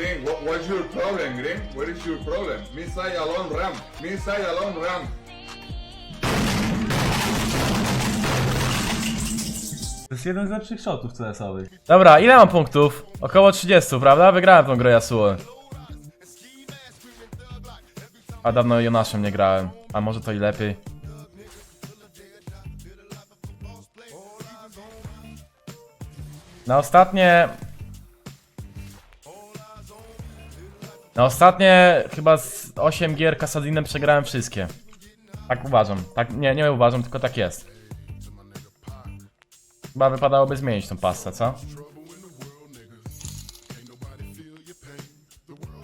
Green, what, what's your problem, Green? What is your problem? Missile alone ram. Missile alone ram. To jest jeden z lepszych shotów CS-owych. Dobra, ile mam punktów? Około 30, prawda? Wygrałem tą grę Yasuo. A dawno Jonaszem nie grałem. A może to i lepiej. Na ostatnie... Na ostatnie chyba z 8 gier Kasadinem przegrałem wszystkie. Tak uważam. Tak, nie, nie uważam, tylko tak jest. Chyba wypadałoby zmienić tą pastę, co?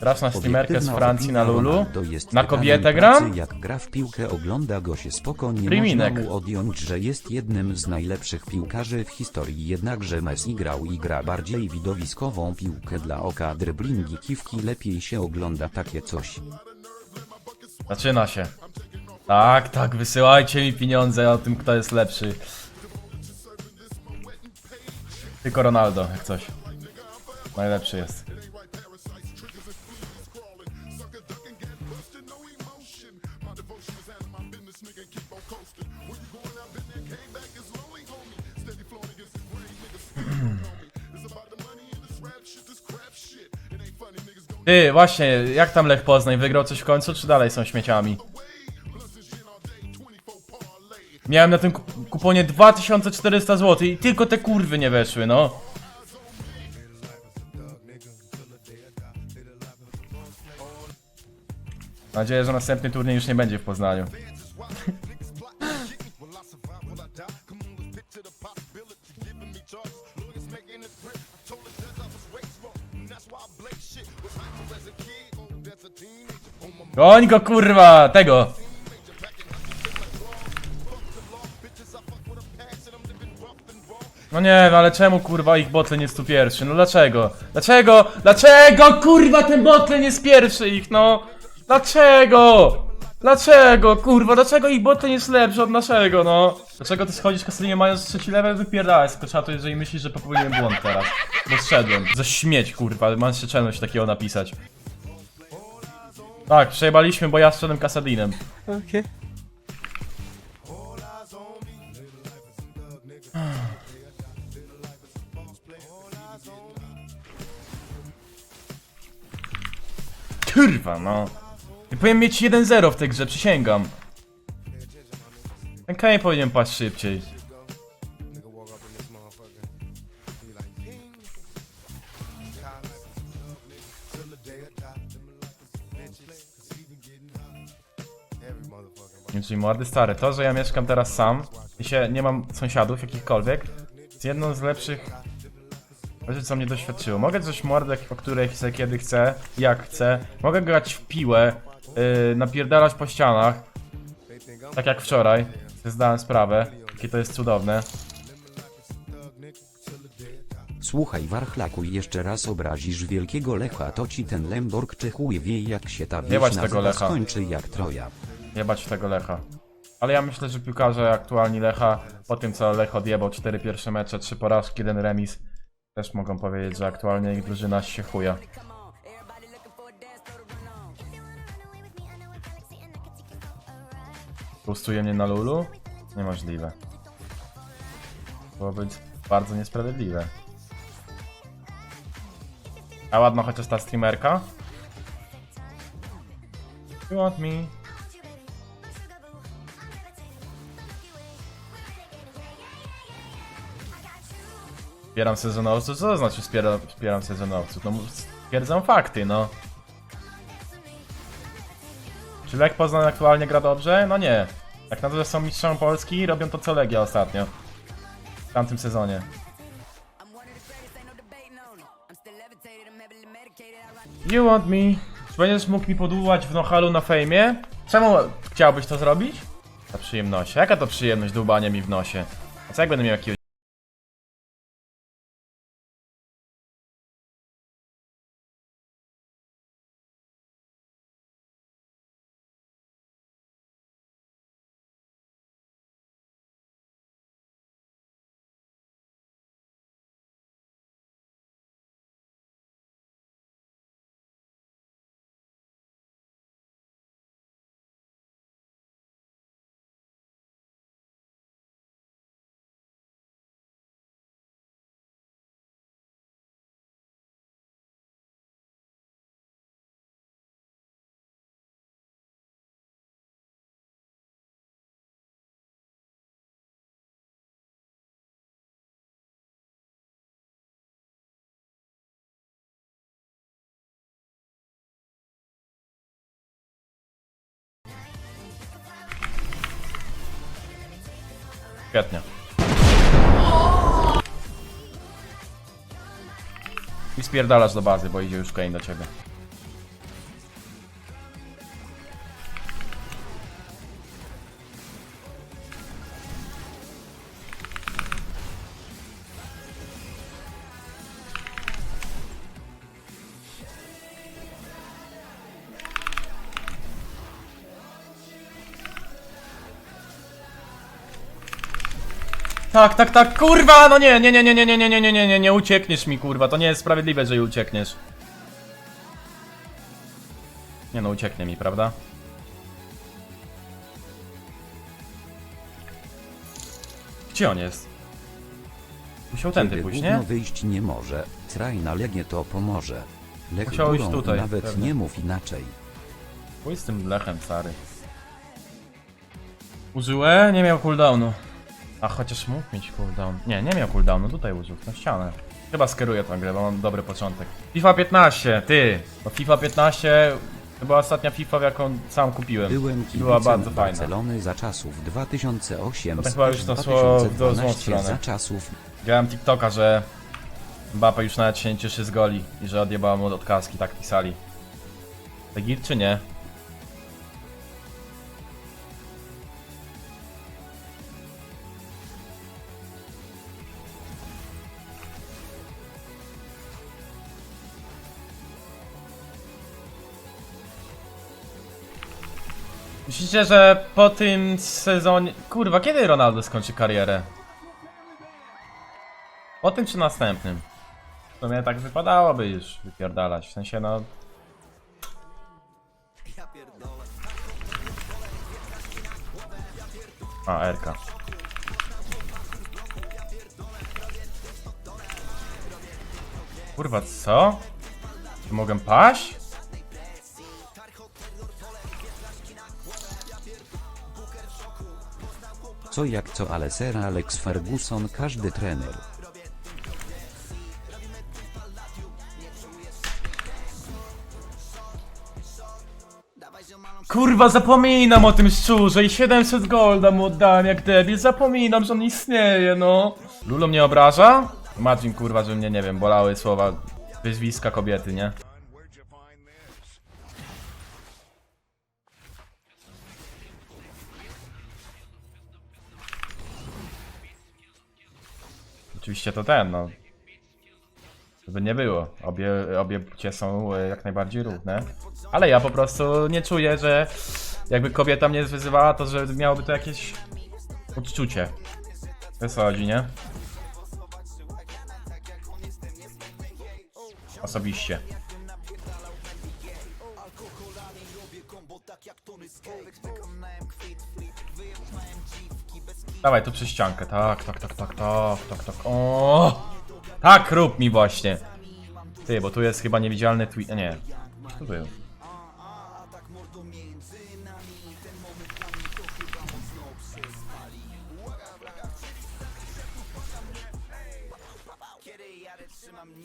Grasz na streamerkę z Francji na Lulu? Jest Na tytanem kobietę pracy, gram? Jak gra w piłkę ogląda go się spokojnie Priminek. można mu odjąć, że jest jednym z najlepszych piłkarzy w historii jednakże Messi grał i gra bardziej widowiskową piłkę dla oka dryblingi kiwki lepiej się ogląda takie coś. Zaczyna się. Tak, tak, wysyłajcie mi pieniądze o tym, kto jest lepszy. Tylko Ronaldo, jak coś. Najlepszy jest. Ty, właśnie, jak tam Lech Poznań? Wygrał coś w końcu, czy dalej są śmieciami? Miałem na tym kup- kuponie 2400 zł i tylko te kurwy nie weszły, no. Mam nadzieję, że następny turniej już nie będzie w Poznaniu. Goń go kurwa, tego! No nie, no ale czemu kurwa ich botlane jest tu pierwszy? No dlaczego? Dlaczego? Dlaczego kurwa ten botlane jest pierwszy ich, no? Dlaczego? Dlaczego kurwa? Dlaczego ich botlane jest lepszy od naszego, no? Dlaczego ty schodzisz Kastelinie mając trzeci level wypierdalać z to jeżeli myślisz, że popełniłem błąd teraz? Bo zszedłem. Za śmieć kurwa, mam się czelność takiego napisać. Tak, przejebaliśmy, bo ja zszedłem Kasadinem. Okej. Kurwa, no. Ja powinien mieć 1-0 w tej grze, przysięgam. Ten Kane powinien paść szybciej. Młody stary, to, że ja mieszkam teraz sam i się nie mam sąsiadów jakichkolwiek, jest jedną z lepszych rzeczy, co mnie doświadczyło. Mogę coś mordek, o której chcę, kiedy chcę, jak chcę. Mogę grać w piłę, yy, napierdalać po ścianach, tak jak wczoraj. Zdałem sprawę, jakie to jest cudowne. Słuchaj Warchlaku jeszcze raz obrazisz wielkiego Lecha to ci ten Lemborg czy chuj wie jak się ta wieś tego nazywa Lecha. skończy jak Troja. Jebać tego Lecha. Ale ja myślę, że piłkarze aktualni Lecha, po tym co Lech odjebał 4 pierwsze mecze, 3 porażki, jeden remis, też mogą powiedzieć, że aktualnie ich drużyna się chuja. Pustuje mnie na Lulu? Niemożliwe. Byłoby bardzo niesprawiedliwe. A ładno chociaż ta streamerka? You want me? Wspieram sezonowców? Co to znaczy wspieram, wspieram sezonowców? No stwierdzam fakty, no. Czy Lech Poznań aktualnie gra dobrze? No nie. Jak na to, że są mistrzem Polski, robią to co Legia ostatnio. W tamtym sezonie. You want me? Czy będziesz mógł mi podłuwać w nohalu na fejmie? Czemu chciałbyś to zrobić? Za przyjemność. Jaka to przyjemność dłubania mi w nosie? A co jak będę miał jakiegoś Świetnie. I spierdalasz do bazy, bo idzie już Kane do ciebie. Tak, tak, tak, kurwa, no nie, nie, nie, nie, nie, nie, nie, nie, nie, nie, nie, nie uciekniesz mi, kurwa, to nie jest sprawiedliwe, że uciekniesz. Nie no, ucieknie mi, prawda? Gdzie on jest? Musiał tędy Kiedy pójść, gówno nie? wyjść nie może, traj na legnie to pomoże. Lech Musiał iść górą tutaj, nawet pewnie. nie mów inaczej. Pójdź z tym lechem, stary. Użył E, nie miał cooldownu. A chociaż mógł mieć cooldown. Nie, nie miał cooldownu, tutaj użył, na ścianę. Chyba skieruję tę grę, bo mam dobry początek. FIFA 15, ty! Bo FIFA 15 to była ostatnia FIFA, jaką sam kupiłem. Byłem Była kibicem bardzo fajna. Barcelony za czasów 2008 To chyba już to szło w tą złą stronę. za czasów Widziałem TikToka, że Mbappe już nawet się nie cieszy z goli i że odjebała mu od kaski, tak pisali. To git czy nie? Myślicie, że po tym sezonie... Kurwa, kiedy Ronaldo skończy karierę? Po tym czy następnym? W sumie tak wypadałoby już wypierdalać, w sensie no... A, Erka. Kurwa, co? Czy mogę paść? Co jak co ale Sir Alex Ferguson każdy trener. Kurwa, zapominam o tym szczurze i 700 golda mu oddałem jak debil, zapominam, że on istnieje, no. Lulo mnie obraża? Imagine, kurwa, że mnie, nie wiem, bolały słowa wyzwiska kobiety, nie? Oczywiście to ten, no. Żeby nie było. Obie, obie płcie są e, jak najbardziej równe. Ale ja po prostu nie czuję, że jakby kobieta mnie wyzywała, to że miałoby to jakieś odczucie. Wiesz co chodzi, nie? Osobiście. Dawaj tu przez ściankę, tak, tak, tak, tak, tak, tak, tak, o, Tak, rób mi właśnie. Ty, bo tu jest chyba niewidzialny tweet, nie, tu był.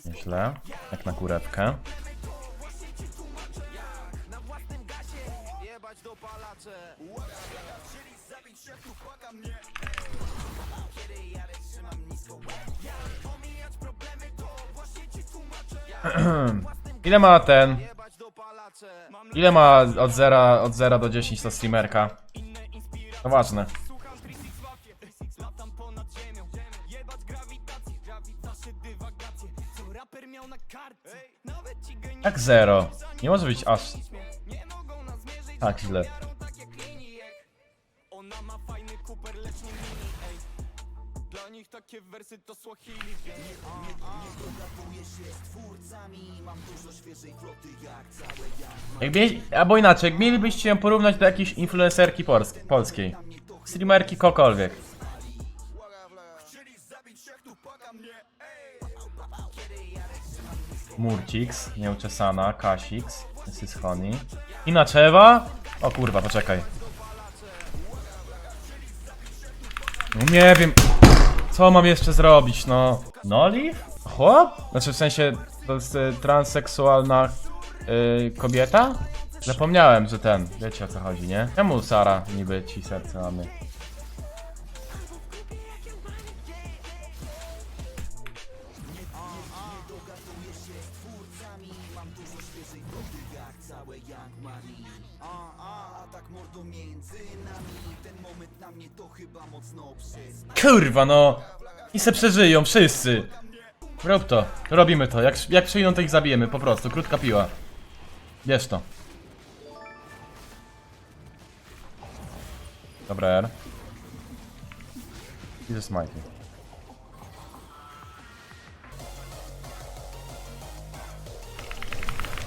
Nieźle, jak na kurewkę. Ile ma ten? Ile ma od 0 od 0 do 10 to streamerka? To ważne. Jak 0? Nie może być aż tak źle. Nie, nie, się jak. Albo inaczej, jak mielibyście ją porównać do jakiejś influencerki pols polskiej. Streamerki kokolwiek. Chcieli zabić jak tu paka mnie Ej! O kurwa, poczekaj. No nie wiem co mam jeszcze zrobić, no. Noliv? Chłop? Znaczy w sensie, to jest y, transseksualna y, kobieta? Zapomniałem, że ten, wiecie o co chodzi, nie? Czemu Sara niby ci serce mamy? Kurwa, no. I se przeżyją, wszyscy. Rób to, robimy to. Jak, jak przyjdą, to ich zabijemy, po prostu. Krótka piła. Bierz to. Dobra, R. I ze smajki.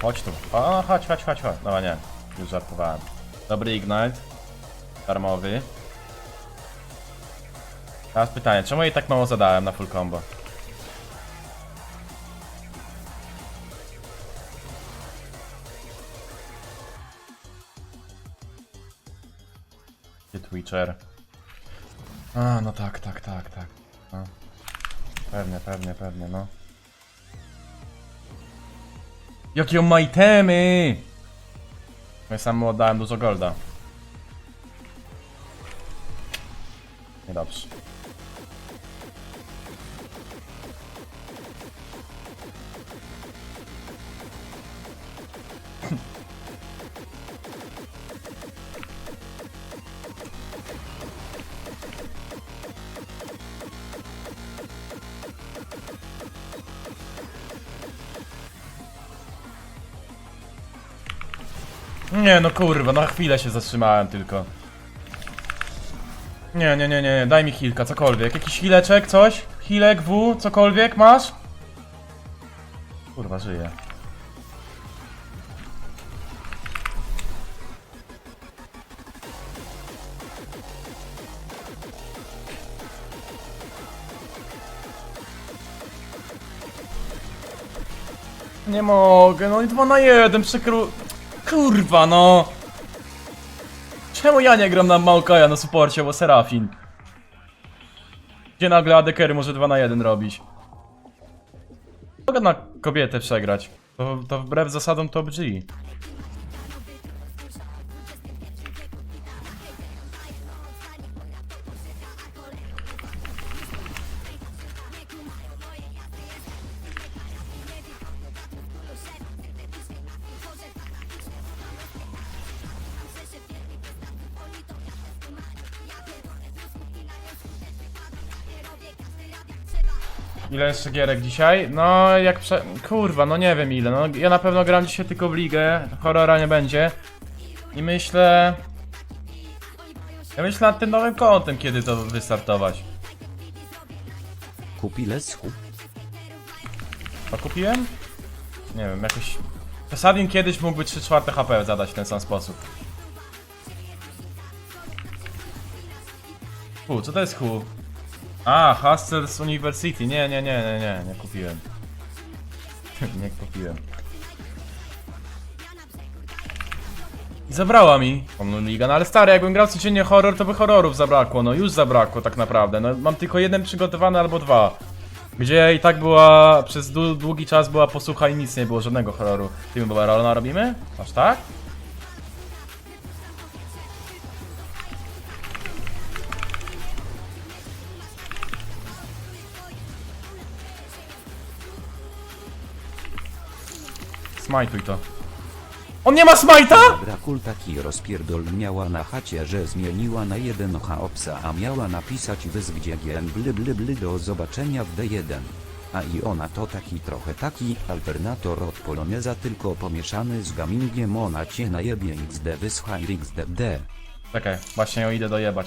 Chodź tu. O, chodź, chodź, chodź, chodź. No nie, już żartowałem. Dobry Ignite. Darmowy. Teraz pytanie, czemu jej tak mało zadałem na full combo? Gdzie Twitcher? A, no tak, tak, tak, tak. No. Pewnie, pewnie, pewnie, no. Jakie on ma itemy! Ja sam mu oddałem dużo golda. Niedobrze. Nie no kurwa, na chwilę się zatrzymałem tylko. Nie, nie, nie, nie, daj mi hilka, cokolwiek. Jakiś hileczek, coś? Hilek, W, cokolwiek masz? Kurwa, żyje. Nie mogę, no i dwa na jeden, przekru... Kurwa, no! Czemu ja nie gram na Maokaja na suporcie, bo Serafin? Gdzie nagle ADKery może 2 na 1 robić? Mogę na kobietę przegrać. To, to wbrew zasadom top G. Ile jeszcze gierek dzisiaj? No, jak prze... Kurwa, no nie wiem ile. No, ja na pewno gram dzisiaj tylko w ligę. Horrora nie będzie. I myślę... Ja myślę nad tym nowym kontem, kiedy to wystartować. Kupi leschu. A kupiłem? Nie wiem, jakoś... Pasadin kiedyś mógłby 3 czwarte HP zadać w ten sam sposób. Hu, co to jest Hu? A, Hustlers University. Nie, nie, nie, nie, nie, nie kupiłem. nie kupiłem. I zabrała mi ligę, no ale stary, jakbym grał codziennie horror, to by horrorów zabrakło, no już zabrakło tak naprawdę. No mam tylko jeden przygotowany albo dwa. Gdzie i tak była, przez dłu- długi czas była posłucha i nic nie było, żadnego horroru. Tymi Barona robimy? Aż tak? Smajtuj to. On nie ma smajta?! Drakul taki rozpierdol miała na chacie, że zmieniła na jeden chaopsa, a miała napisać wys gdzie gien bly bly bly do zobaczenia w D1. A i ona to taki trochę taki alternator od poloneza tylko pomieszany z gamingiem ona cię najebie xd wyscha xdd. Czekaj, właśnie ją idę dojebać.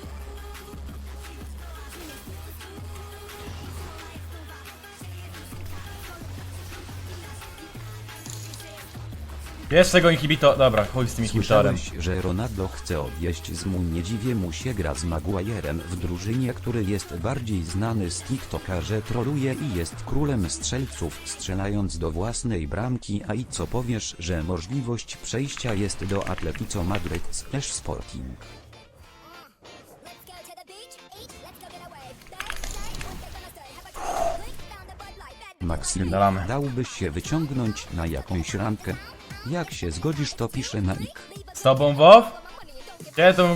Jest tego inhibitor. Dobra, chuj z tym inhibitorem. Słyszałeś, że Ronaldo chce odjeść z mu nie dziwię mu się gra z Maguirem w drużynie, który jest bardziej znany z TikToka, że troluje i jest królem strzelców, strzelając do własnej bramki, a i co powiesz, że możliwość przejścia jest do Atletico Madryt slash Sporting. Spierdalamy. dałbyś się wyciągnąć na jakąś randkę? Jak się zgodzisz to piszę na ik. Z tobą, Wow? Cię to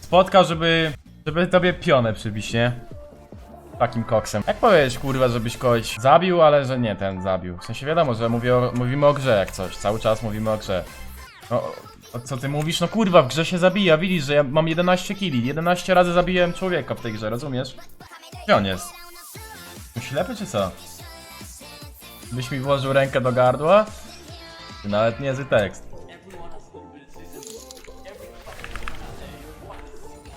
spotkał, żeby... żeby tobie pionę przybić, nie? Takim koksem. Jak powiedzieć, kurwa, żebyś kogoś zabił, ale że nie ten zabił. W sensie wiadomo, że mówię o, mówimy o grze jak coś. Cały czas mówimy o grze. No, o co ty mówisz? No kurwa, w grze się zabija. Widzisz, że ja mam 11 killi. 11 razy zabiłem człowieka w tej grze, rozumiesz? Gdzie on jest? Ślepy czy co? Byś mi włożył rękę do gardła? Nawet niezły tekst.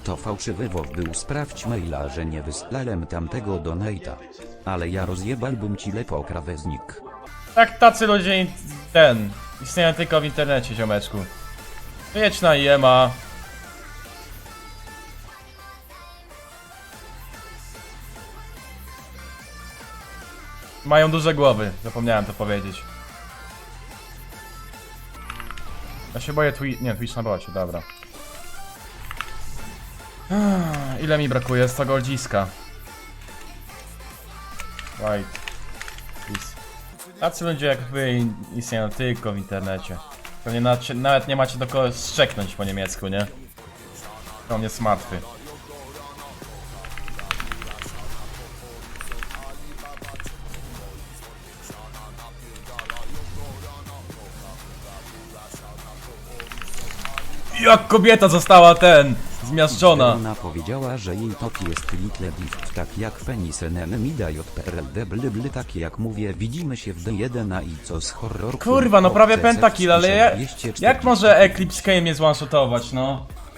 To fałszywy WoW był sprawdź maila, że nie wysłałem tamtego donata. Ale ja rozjebałbym ci lepo kraweznik. Tak, tacy ludzie in- ten. Istnieją tylko w internecie, ziomeczku. Jedź na IEMA. Mają duże głowy, zapomniałem to powiedzieć. Ja się boję Twitch. Nie, Twitch na bocie, dobra. Ile mi brakuje? 100 goldziska. Right. Please. Tacy ludzie jak wy istnieją tylko w internecie. Pewnie nawet, nawet nie macie do kogo strzeknąć po niemiecku, nie? To mnie smartwy. Jak kobieta została ten, zmiażdżona. Ona powiedziała, że jej top jest Little Gift tak jak penis NMMIDA JPRLD bly bly tak jak mówię widzimy się w D1 a i co z horror Kurwa, no prawie pentakill, ale ja, jak może Eclipse Game mnie zwanshotować, no?